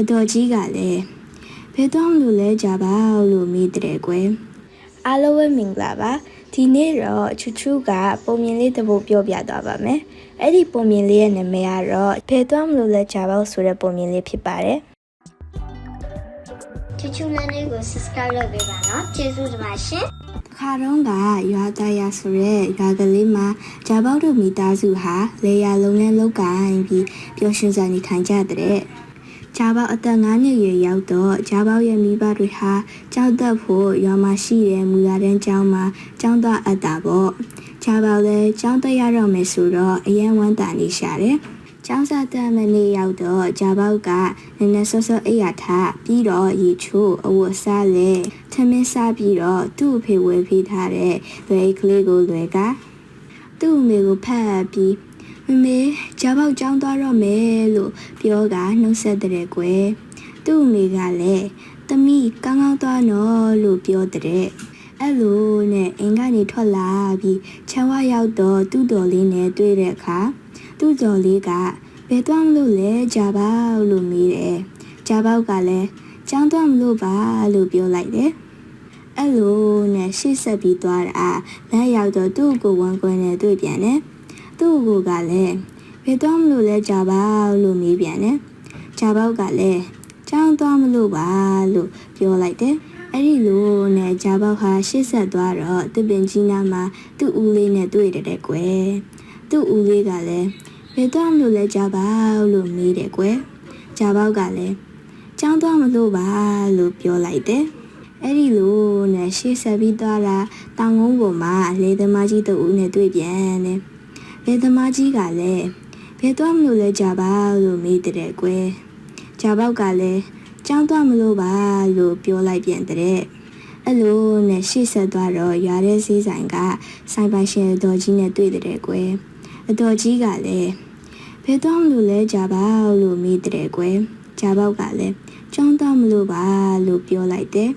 အတော်ကြီးကလည်းဘယ်တော့မှလို့လဲကြပါလို့မိတဲ့ကွယ်အားလုံးပဲမင်္ဂလာပါဒီနေ့တော့ချူချူကပုံမြင်လေးတစ်ပုဒ်ပြောပြသွားပါမယ်အဲ့ဒီပုံမြင်လေးရဲ့နာမည်ကတော့ဘယ်တော့မှလို့လဲကြပါဆိုတဲ့ပုံမြင်လေးဖြစ်ပါတယ်ချူချူလန်းလေးကို subscribe လုပ်ပေးပါနော်ကျေးဇူးတင်ပါရှင်ခါတော့ကရွာသားရဆိုရဲရွာကလေးမှာဂျာပေါက်တို့မိသားစုဟာလေယာလုံးလဲလောက်ကင်ပြီးပျော်ရွှင်စွာနေထိုင်ကြတဲ့ ဂျာပေါက်အသက်9နှစ်ရွယ်ရောက်တော့ဂျာပေါက်ရဲ့မိဘတွေဟာကြောက်သက်ဖို့ရွာမှာရှိတဲ့မူလာတဲ့ကျောင်းမှာကျောင်းသားအပ်တာပေါ့ဂျာပေါက်လည်းကျောင်းတက်ရတော့မယ်ဆိုတော့အရန်ဝမ်းတာနေရှာတယ်ကျောင်းစားတဲ့မနေ့ရောက်တော့ဂျာပေါက်ကနည်းနည်းစောစောအိပ်ရထားပြီးတော့ရေချိုးအဝတ်စားလေထမင်းစားပြီးတော့သူ့အဖေဝယ်ဖေးထားတဲ့လွယ်အိတ်ကလေးကိုလွယ်ကသူ့အမေကိုဖတ်ပြီး မမေဂျာပေါက်ကျောင်းသွားတော့မယ်လို့ပြောကနှုတ်ဆက်တဲ့ကွယ်သူ့အမေကလည်းသမီးကောင်းကောင်းသွားနော်လို့ပြောတဲ့အဲ့လိုနဲ့အင်ကနေထွက်လာပြီးချမ်းဝရောက်တော့သူ့တော်လေးနဲ့တွေ့တဲ့အခါသူ့တော်လေးကဘယ်သွားမလို့လဲဂျာပေါက်လို့မေးတယ်ဂျာပေါက်ကလည်းကျောင်းသွားမလို့ပါလို့ပြောလိုက်တယ်အဲ့လိုနဲ့ရှေ့ဆက်ပြီးသွားတာလမ်းရောက်တော့သူ့ကိုဝမ်းကွင်းနဲ့တွေ့ပြန်တယ် သူ့ကိုကလည်းဘယ်သွားမလို့လဲဂျာပေါက်လို့မေးပြန်တယ်ဂျာပေါက်ကလည်းကျောင်းသွားမလို့ပါလို့ပြောလိုက်တယ်အဲ့ဒီလိုနဲ့ဂျာပေါက်ဟာရှေ့ဆက်သွားတော့တစ်ပင်ကြီးနားမှာသူ့ဦးလေးနဲ့တွေ့တယ်တဲ့ကွယ်သူ့ဦးလေးကလည်းဘယ်သွားမလို့လဲဂျာပေါက်လို့မေးတယ်ကွယ်ဂျာပေါက်ကလည်းကျောင်းသွားမလို့ပါလို့ပြောလိုက်တယ်အဲ့ဒီလိုနဲ့ရှေ့ဆက်ပြီးသွားတာတောင်ကုန်းပေါ်မှာလေသမားကြီးတူဦးနဲ့တွေ့ပြန်တယ် လေသမားကြီးကလည်းဘယ်သွားမလို့လဲဂျာပေါက်လို့မေးတဲ့ကွယ်ဂျာပေါက်ကလည်းကျောင်းသွားမလို့ပါလို့ပြောလိုက်ပြန်တဲ့အဲ့လိုနဲ့ရှေ့ဆက်သွားတော့ရွာတဲ့ဈေးဆိုင်ကဆိုင်ပိုင်ရှင်အတော်ကြီးနဲ့တွေ့တဲ့ကွယ်အတော်ကြီးကလည်းဘယ်သွားမလို့လဲဂျာပေါက်လို့မေးတဲ့ကွယ်ဂျာပေါက်ကလည်းကျောင်းသွားမလို့ပါလို့ပြောလိုက်တယ်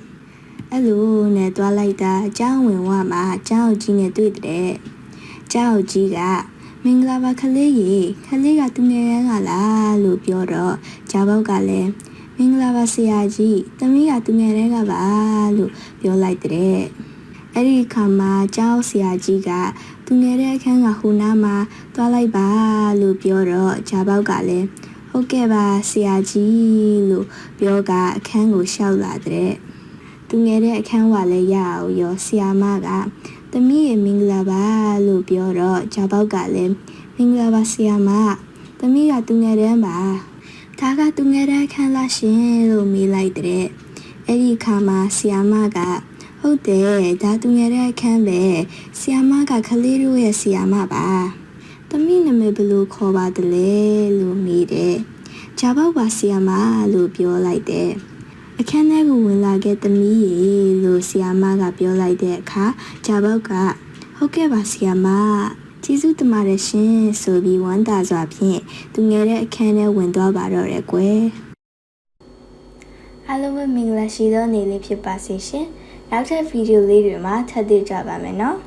အဲ့လိုနဲ့သွားလိုက်တာအเจ้าဝင်ဝမှာအเจ้าကြီးနဲ့တွေ့တဲ့เจ้าကြီးက မင်္ဂလာပါခလေးရေခလေးကသူငယ်ရန်ကလားလို့ပြောတော့ဂျာပေါက်ကလည်းမင်္ဂလာပါဆရာကြီးသမီးကသူငယ်ရန်ကပါလို့ပြောလိုက်တဲ့အဲ့ဒီခါမှာကျောင်းဆရာကြီးကသူငယ်တဲ့အခန်းကဟိုနားမှာသွားလိုက်ပါလို့ပြောတော့ဂျာပေါက်ကလည်းဟုတ်ကဲ့ပါဆရာကြီးလို့ပြောကအခန်းကိုရှောက်လာတဲ့သူငယ်တဲ့အခန်းဝလည်းရအောင်ရောဆရာမက သမီးရေမင်္ဂလာပါလို့ပြောတော့ဂျာပေါက်ကလည်းမင်္ဂလာပါဆရာမသမီးကသူငယ်တဲ့ပါဒါကသူငယ်တဲ့အခန်းလားရှင်လို့မေးလိုက်တဲ့အဲ့ဒီခါမှာဆရာမကဟုတ်တယ်ဒါသူငယ်တဲ့အခန်းပဲဆီယာမကကလေးတို့ရဲ့ဆီယာမပါသမီးနာမည်ဘယ်လိုခေါ်ပါတလဲလို့မေးတယ်ဂျာဘောက်ပါဆီယာမလို့ပြောလိုက်တယ်အခန်းထဲကိုဝင်လာခဲ့သမီးရေ လို့ဆီယာမကပြောလိုက်တဲ့အခါဂျာဘောက်ကဟုတ်ကဲ့ပါဆီယာမကျေးဇူးတင်ပါတယ်ရှင်ဆိုပြီးဝမ်းသာစွာဖြင့်သူငယ်တဲ့အခန်းထဲဝင်သွားပါတော့တယ်ကွယ်အားလုံးပဲမင်္ဂလာရှိသောနေ့လေးဖြစ်ပါစေရှင်နောက်ထပ်ဗီဒီယိုလေးတွေမှာထပ်တွေ့ကြပါမယ်နော်